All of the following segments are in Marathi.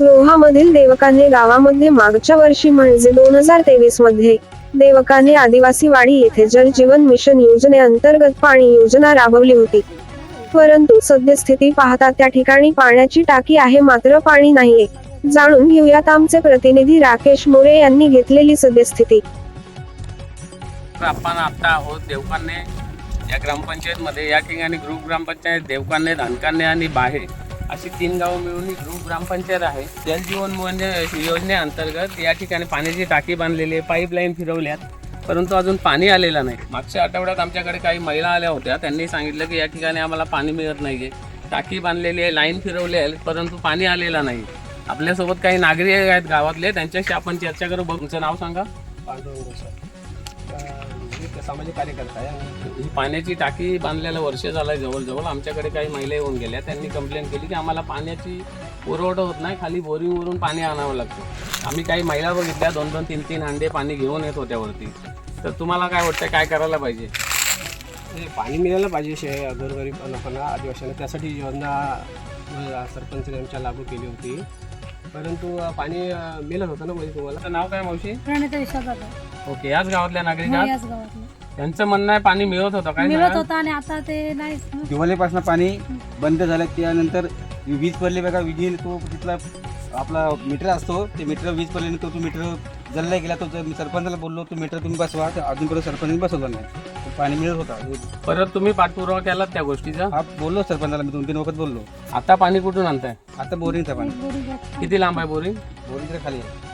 लोहामधील देवकान्हे गावामध्ये मागच्या वर्षी म्हणजे दोन हजार तेवीसमध्ये देवकाने आदिवासी वाडी येथे जल जीवन मिशन योजनेअंतर्गत पाणी योजना राबवली होती. परंतु सद्यस्थिती पाहता त्या ठिकाणी पाण्याची टाकी आहे मात्र पाणी नाहीये. जाणून घेऊयात आमचे प्रतिनिधी राकेश मोरे यांनी घेतलेली सद्यस्थिती. आपण आता आहोत देवकान्हे या ग्रामपंचायतमध्ये. या ठिकाणी ग्रुप ग्रामपंचायत देवकान्हे धनकान्हे आणि बाहेर अशी तीन गावं मिळून ग्रुप ग्रामपंचायत आहे. जलजीवन योजनेअंतर्गत या ठिकाणी पाण्याची टाकी बांधलेली आहे पाईपलाईन फिरवल्यात. परंतु अजून पाणी आलेलं नाही. मागच्या आठवड्यात आमच्याकडे काही महिला आल्या होत्या. त्यांनी सांगितलं की या ठिकाणी आम्हाला पाणी मिळत नाही आहे टाकी बांधलेली आहे लाईन फिरवली आहे परंतु पाणी आलेलं नाही. आपल्यासोबत काही नागरिक आहेत गावातले. त्यांच्याशी आपण चर्चा करू. बघ तुमचं नाव सांगा. सामाजिक कार्यकर्ता आहे. ही पाण्याची टाकी बांधलेलं वर्ष झालं आहे जवळजवळ. आमच्याकडे काही महिला येऊन गेल्या. त्यांनी कंप्लेंट केली की आम्हाला पाण्याची पुरवठा होत नाही. खाली बोरिंगवरून पाणी आणावं लागतं. आम्ही काही महिला बघितल्या. दोन दोन तीन तीन अंडे पाणी घेऊन येत होत्या वरती. तर तुम्हाला काय वाटतं काय करायला पाहिजे? हे पाणी मिळायला पाहिजे शे गोरगरीब लोकांना आदिवासींना. त्यासाठी ही योजना सरपंचने आमच्या लागू केली होती. परंतु पाणी मिळत होतं ना म्हणजे तुम्हाला? नाव काय मावशी? ओके. याच गावातल्या नागरिकात? याच गावातलं त्यांचं म्हणणं आहे पाणी मिळत होतं काय मिळत सांगाल? होता आणि आता ते नाही. दिवाळीपासून पाणी बंद झालं त्यानंतर वीज पडली बघा विजेल तो तिथला आपला मीटर असतो ते मीटर वीज पडल्याने तो तो मीटर जल्ला गेला तो मी सरपंचाला बोललो तो मीटर तुम्ही बसवा तर अजूनपर्यंत सरपंचाने बसवला नाही. तो पाणी मिळत होता. परत तुम्ही पाठपुरावा केलात त्या गोष्टीचा? हा बोललो सरपंचाला मी दोन तीन वखत बोललो. आता पाणी कुठून आणताय? आता बोरिंगचा पाणी. किती लांब आहे बोरिंग? बोरिंगच्या खाली आहे.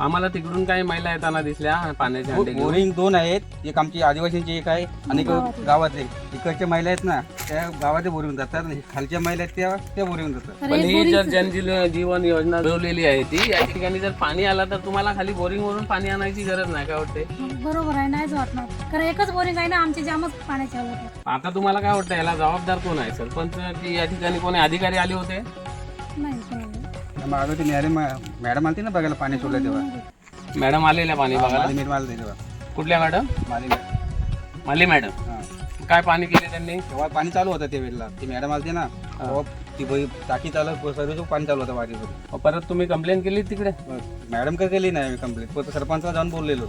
आम्हाला तिकडून काही महिला येताना दिसल्या पाण्याचे अंडे घेऊन बोरिंग दोन आहेत. एक आमची आदिवासींची एक आहे आणि एक गावातली. गावातले. इकडच्या महिला आहेत ना त्या गावातल्या बोरिंग जातात. आणि खालच्या महिला आहेत त्या त्या बोरिंग जातात. पण ही जर जनजीवन जीवन योजना मिळवलेली आहे ती या ठिकाणी जर पाणी आलं तर तुम्हाला खाली बोरिंग वरून पाणी आणायची गरज नाही काय वाटते बरोबर आहे नाहीच वाटणार. कारण एकच बोरिंग आहे ना आमची जामच पाण्याची हवं होतं आता तुम्हाला काय वाटतं याला जबाबदार कोण आहे सरपंच की या ठिकाणी कोणी अधिकारी आले होते. मागं ती मॅडम मॅडम आलती ना बघायला पाणी सोडलं तेव्हा. मॅडम आलेल्या पाणी बघायला? माली मीठ मारलं तेव्हा. कुठल्या मॅडम? माली मीठ माली मॅडम. हां. काय पाणी केले त्यांनी? तेव्हा पाणी चालू होतं त्या वेळेला. ती मॅडम आलती ना तेव्हा ती बाई टाकी चालू सर्व पाणी चालू होतं वाडीवर परत तुम्ही कंप्लेंट केली तिकडे? मॅडम काय केली नाही कंप्लीट फक्त सरपंचला जाऊन बोललेलो.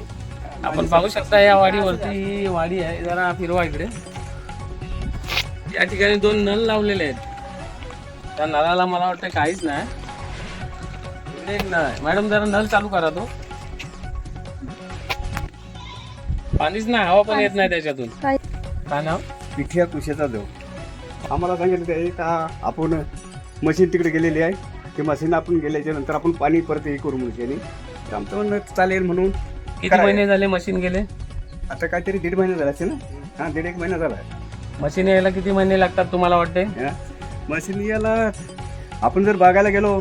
आपण पाहू शकता या वाडीवरती ही वाडी आहे. जरा फिरवा इकडे. या ठिकाणी दोन नळ लावलेले आहेत. त्या नळाला मला वाटतं काहीच नाही. एक नळ आहे मॅडम जरा नळ चालू करा तो. पाणीच नाही हवा पण येत नाही त्याच्यातून. काय काय नाव? पिठ्या कृषीचा देव. आम्हाला सांगितलं ते का आपण मशीन तिकडे गेलेली आहे. ते मशीन आपण गेल्याच्यानंतर आपण पाणी परत हे करू म्हणजे तर आमचं म्हणणं चालेल म्हणून. किती? महिने झाले मशीन गेले? आता काहीतरी दीड महिना झाला असेल ना? हां दीड एक महिना झाला. आहे मशीन यायला किती महिने लागतात तुम्हाला वाटते हा. मशीन याला आपण जर बघायला गेलो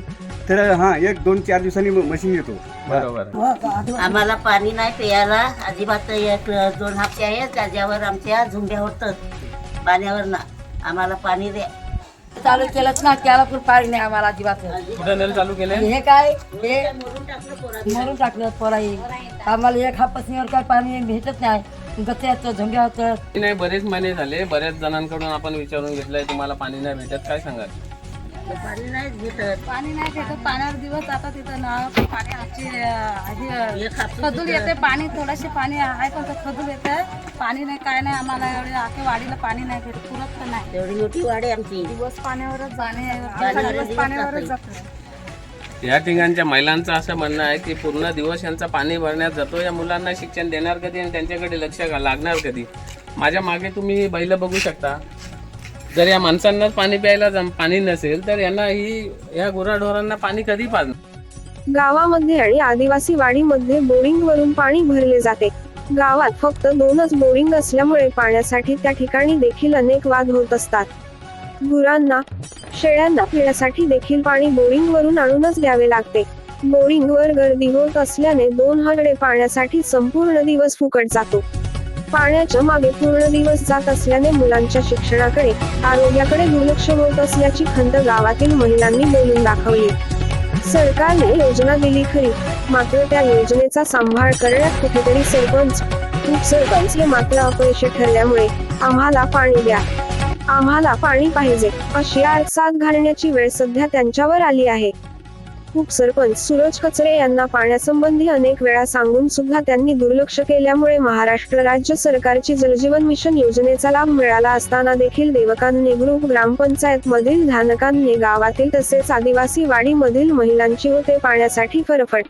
तर हां एक दोन चार दिवसांनी मशीन येतो. बरोबर. आम्हाला पाणी नाही प्यायला. अजिबात एक दोन हप्ते आहेत त्याच्यावर आमच्या झुंब्या होतात पाण्यावर ना. आम्हाला पाणी द्या. चालू केलंच ना त्याला पण पाणी नाही आम्हाला अजिबात. चालू केले हे काय हे मरून टाकलं पोराई. आम्हाला एक हापसनीवर काय पाणी भेटत नाही. गत्याचं झोंब्या होतं नाही बरेच महिने झाले. बऱ्याच जणांकडून आपण विचारून घेतलंय तुम्हाला पाणी नाही भेटत. काय सांगाल? पाणी भेटत. पाणी नाही भेटत. पाण्यावर दिवस आता तिथं ना. पाणी आमची हे, येते. पाणी थोडेसे पाणी आहे पण ते खदूल येते. पाणी नाही काय नाही आम्हाला एवढे आखे वाडीला पाणी नाही भेटत. पुरत पण नाही. तेवढी मोठी वाडी आमची. दिवस पाण्यावरच जाणे दिवस पाण्यावरच. जातो. या ठिकाणच्या महिलांचं असं म्हणणं आहे की पूर्ण दिवस यांचा पाणी भरण्यात जातो. या मुलांना शिक्षण देणार कधी आणि त्यांच्याकडे लक्ष लागणार कधी? माझ्या मागे तुम्ही बैल बघू शकता. जर या माणसांना पाणी प्यायला पाणी नसेल तर यांना ही या गुराढोरांना पाणी कधी पाजणार? गावामध्ये आणि आदिवासी वाडीमध्ये बोरिंग वरून पाणी भरले जाते. गावात फक्त दोनच बोरिंग असल्यामुळे पाण्यासाठी त्या ठिकाणी देखील अनेक वाद होत असतात. गुरांना शेळ्यांना पिण्यासाठी देखील पाणी बोरिंग वरून आणूनच द्यावे लागते. बोरिंग वर गर्दी होत असल्याने दोन हगडे पाण्यासाठी संपूर्ण दिवस फुकट जातो. पाण्याच्या मागे पूर्ण दिवस जात असल्याने मुलांच्या शिक्षणाकडे आरोग्याकडे दुर्लक्ष होत असल्याची खंत गावातील महिलांनी बोलून दाखवली. सरकारने योजना दिली खरी मात्र त्या योजनेचा सांभाळ करण्यात कुठेतरी सरपंच उपसरपंच हे मात्र अपयशी ठरल्यामुळे आम्हाला पाणी द्या. आम्हाला पाणी पाहिजे अशी आडसाद घालण्याची वेळ सध्या त्यांच्यावर आली आहे. उपसरपंच सूरज कचरे यांना पाण्यासंबंधी अनेक वेळा सांगून सुद्धा त्यांनी दुर्लक्ष केल्यामुळे महाराष्ट्र राज्य सरकारची जलजीवन मिशन योजनेचा लाभ मिळाला असताना देखील देवकांनी ग्रुप ग्रामपंचायत मधील धानकान्य गावातील तसेच आदिवासी वाडीमधील महिलांची होते पाण्यासाठी फरफट.